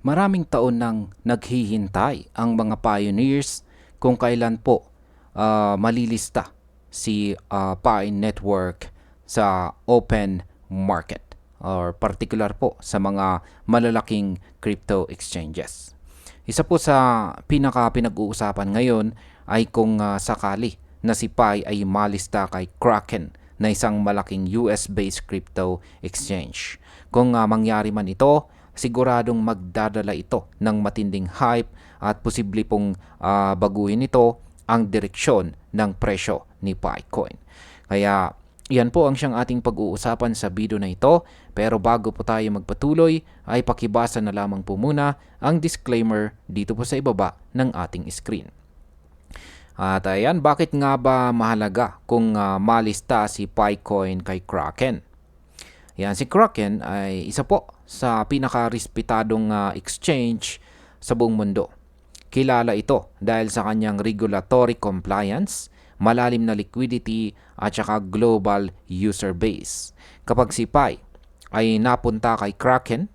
Maraming taon nang naghihintay ang mga pioneers kung kailan po ah, malilista si ah, Pi Network sa open market or particular po sa mga malalaking crypto exchanges. Isa po sa pinaka pinag-uusapan ngayon ay kung ah, sakali na si Pi ay malista kay Kraken na isang malaking US-based crypto exchange. Kung ah, mangyari man ito, siguradong magdadala ito ng matinding hype at posible pong ah, baguhin ito ang direksyon ng presyo ni Picoin. Kaya yan po ang siyang ating pag-uusapan sa video na ito. Pero bago po tayo magpatuloy, ay pakibasa na lamang po muna ang disclaimer dito po sa ibaba ng ating screen. At ayan, bakit nga ba mahalaga kung ah, malista si Picoin kay Kraken? Yan, si Kraken ay isa po sa pinaka-respetadong ah, exchange sa buong mundo. Kilala ito dahil sa kanyang regulatory compliance, malalim na liquidity at saka global user base. Kapag si Pi ay napunta kay Kraken,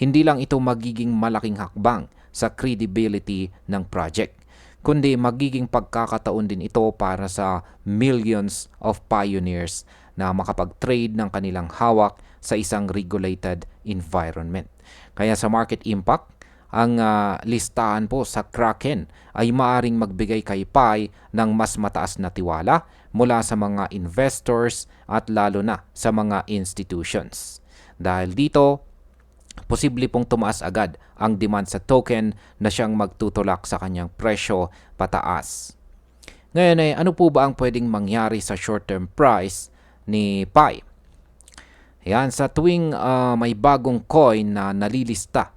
hindi lang ito magiging malaking hakbang sa credibility ng project, kundi magiging pagkakataon din ito para sa millions of pioneers na makapag-trade ng kanilang hawak sa isang regulated environment. Kaya sa market impact, ang ah, listahan po sa Kraken ay maaring magbigay kay Pi ng mas mataas na tiwala mula sa mga investors at lalo na sa mga institutions. Dahil dito, posible pong tumaas agad ang demand sa token na siyang magtutulak sa kanyang presyo pataas. Ngayon ay ano po ba ang pwedeng mangyari sa short-term price ni Pi? Yan, sa tuwing ah, may bagong coin na nalilista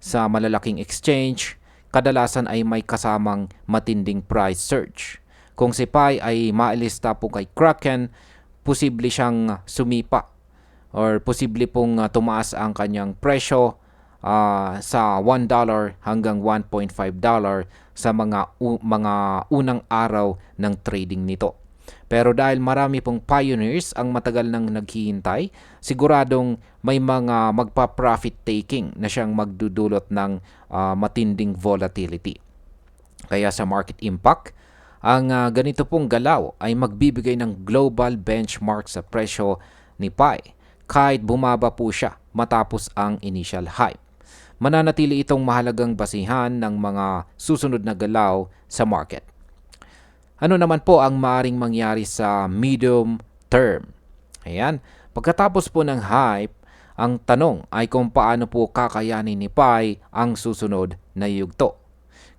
sa malalaking exchange, kadalasan ay may kasamang matinding price surge. Kung si Pi ay maalista po kay Kraken, posible siyang sumipa or posible pong ah, tumaas ang kanyang presyo ah, sa $1 hanggang $1.5 sa mga mga unang araw ng trading nito. Pero dahil marami pong pioneers ang matagal nang naghihintay, siguradong may mga magpa-profit taking na siyang magdudulot ng ah, matinding volatility. Kaya sa market impact, ang ah, ganito pong galaw ay magbibigay ng global benchmark sa presyo ni Pi kahit bumaba po siya matapos ang initial hype. Mananatili itong mahalagang basihan ng mga susunod na galaw sa market. Ano naman po ang maaring mangyari sa medium term? Ayan, pagkatapos po ng hype, ang tanong ay kung paano po kakayanin ni Pi ang susunod na yugto.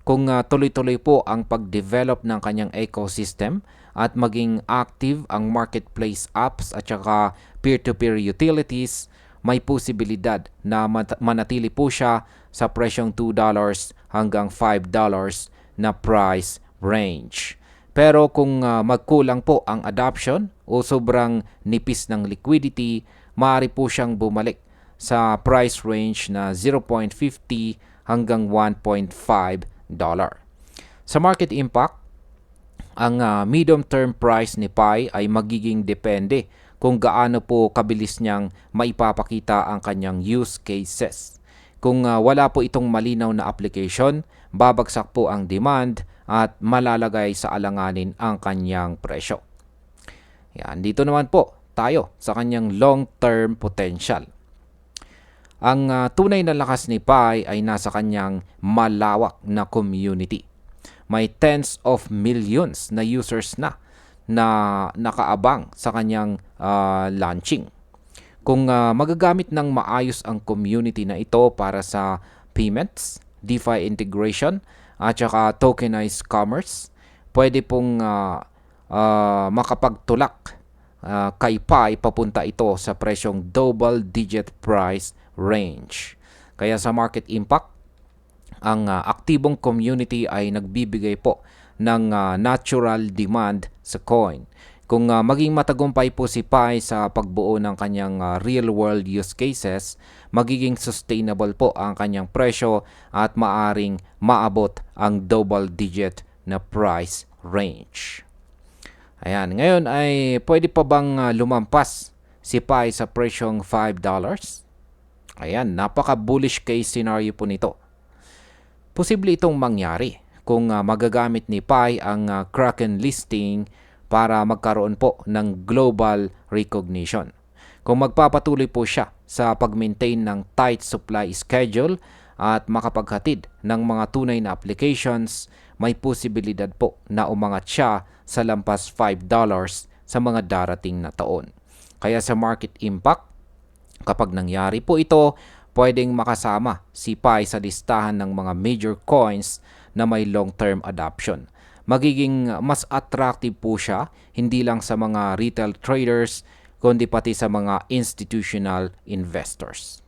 Kung ah, tuloy-tuloy po ang pag-develop ng kanyang ecosystem at maging active ang marketplace apps at saka peer-to-peer utilities, may posibilidad na manatili po siya sa presyong $2 hanggang $5 na price range. Pero kung ah, magkulang po ang adoption o sobrang nipis ng liquidity, maaari po siyang bumalik sa price range na 0.50 hanggang 1.5 dollar. Sa market impact, ang ah, medium term price ni Pi ay magiging depende kung gaano po kabilis niyang maipapakita ang kanyang use cases. Kung ah, wala po itong malinaw na application, babagsak po ang demand at malalagay sa alanganin ang kanyang presyo. Yan, dito naman po tayo sa kanyang long-term potential. Ang ah, tunay na lakas ni Pi ay nasa kanyang malawak na community. May tens of millions na users na na nakaabang sa kanyang ah, launching. Kung ah, magagamit ng maayos ang community na ito para sa payments, DeFi integration, at saka tokenized commerce, pwede pong ah, ah, makapagtulak ah, kay Pi papunta ito sa presyong double digit price range. Kaya sa market impact, ang ah, aktibong community ay nagbibigay po ng ah, natural demand sa coin. Kung ah, maging matagumpay po si Pi sa pagbuo ng kanyang ah, real-world use cases, magiging sustainable po ang kanyang presyo at maaring maabot ang double-digit na price range. Ayan, ngayon ay pwede pa bang ah, lumampas si Pi sa presyong $5? Ayan, napaka-bullish case scenario po nito. Posible itong mangyari kung ah, magagamit ni Pi ang ah, Kraken listing para magkaroon po ng global recognition. Kung magpapatuloy po siya sa pag-maintain ng tight supply schedule at makapaghatid ng mga tunay na applications, may posibilidad po na umangat siya sa lampas $5 sa mga darating na taon. Kaya sa market impact, Kapag nangyari po ito, pwedeng makasama si Pi sa listahan ng mga major coins na may long-term adoption. Magiging mas attractive po siya hindi lang sa mga retail traders kundi pati sa mga institutional investors.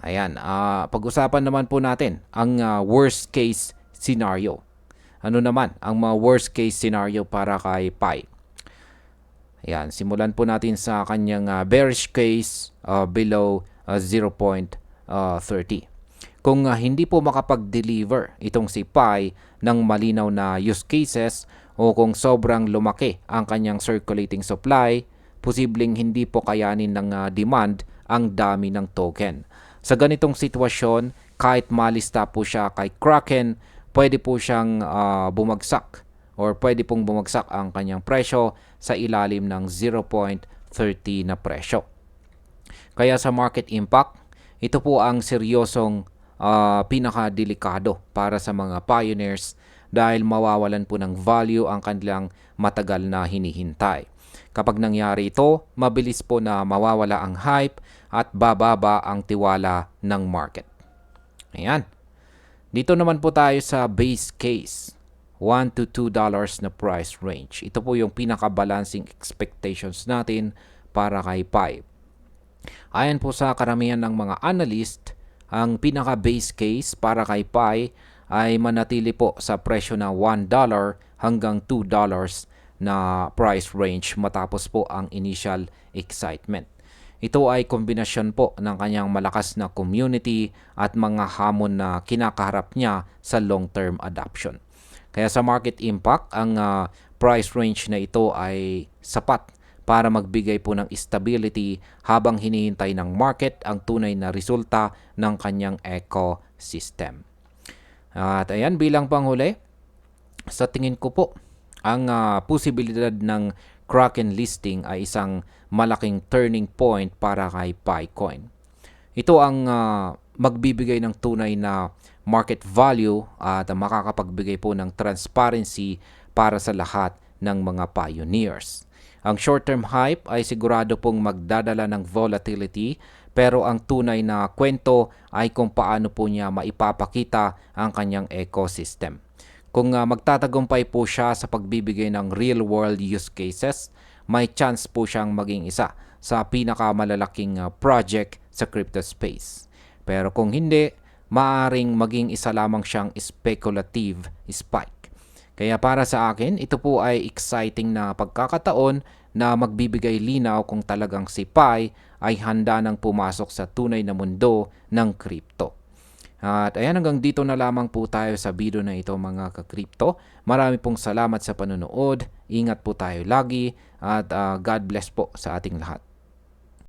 Ayan, ah, pag-usapan naman po natin ang ah, worst case scenario. Ano naman ang mga worst case scenario para kay Pi? Ayan, simulan po natin sa kanyang ah, bearish case ah, below ah, 0.30. Kung ah, hindi po makapag-deliver itong si Pi ng malinaw na use cases o kung sobrang lumaki ang kanyang circulating supply, posibleng hindi po kayanin ng ah, demand ang dami ng token. Sa ganitong sitwasyon, kahit malista po siya kay Kraken, pwede po siyang ah, bumagsak or pwede pong bumagsak ang kanyang presyo sa ilalim ng 0.30 na presyo. Kaya sa market impact, ito po ang seryosong uh, pinakadelikado para sa mga pioneers dahil mawawalan po ng value ang kanilang matagal na hinihintay. Kapag nangyari ito, mabilis po na mawawala ang hype at bababa ang tiwala ng market. Ayan. Dito naman po tayo sa base case. 1 to 2 dollars na price range. Ito po yung pinaka-balancing expectations natin para kay Pi. Ayon po sa karamihan ng mga analyst, ang pinaka-base case para kay Pi ay manatili po sa presyo na 1 dollar hanggang 2 dollars na price range matapos po ang initial excitement. Ito ay kombinasyon po ng kanyang malakas na community at mga hamon na kinakaharap niya sa long-term adoption. Kaya sa market impact, ang uh, price range na ito ay sapat para magbigay po ng stability habang hinihintay ng market ang tunay na resulta ng kanyang ecosystem. At ayan, bilang panghuli, sa tingin ko po, ang uh, posibilidad ng Kraken listing ay isang malaking turning point para kay Picoin. Ito ang uh, magbibigay ng tunay na market value at makakapagbigay po ng transparency para sa lahat ng mga pioneers. Ang short-term hype ay sigurado pong magdadala ng volatility pero ang tunay na kwento ay kung paano po niya maipapakita ang kanyang ecosystem. Kung uh, magtatagumpay po siya sa pagbibigay ng real-world use cases, may chance po siyang maging isa sa pinakamalalaking uh, project sa crypto space. Pero kung hindi, maaring maging isa lamang siyang speculative spike. Kaya para sa akin, ito po ay exciting na pagkakataon na magbibigay linaw kung talagang si Pi ay handa nang pumasok sa tunay na mundo ng crypto. At ayan hanggang dito na lamang po tayo sa video na ito mga ka-crypto. Marami pong salamat sa panonood. Ingat po tayo lagi at uh, God bless po sa ating lahat.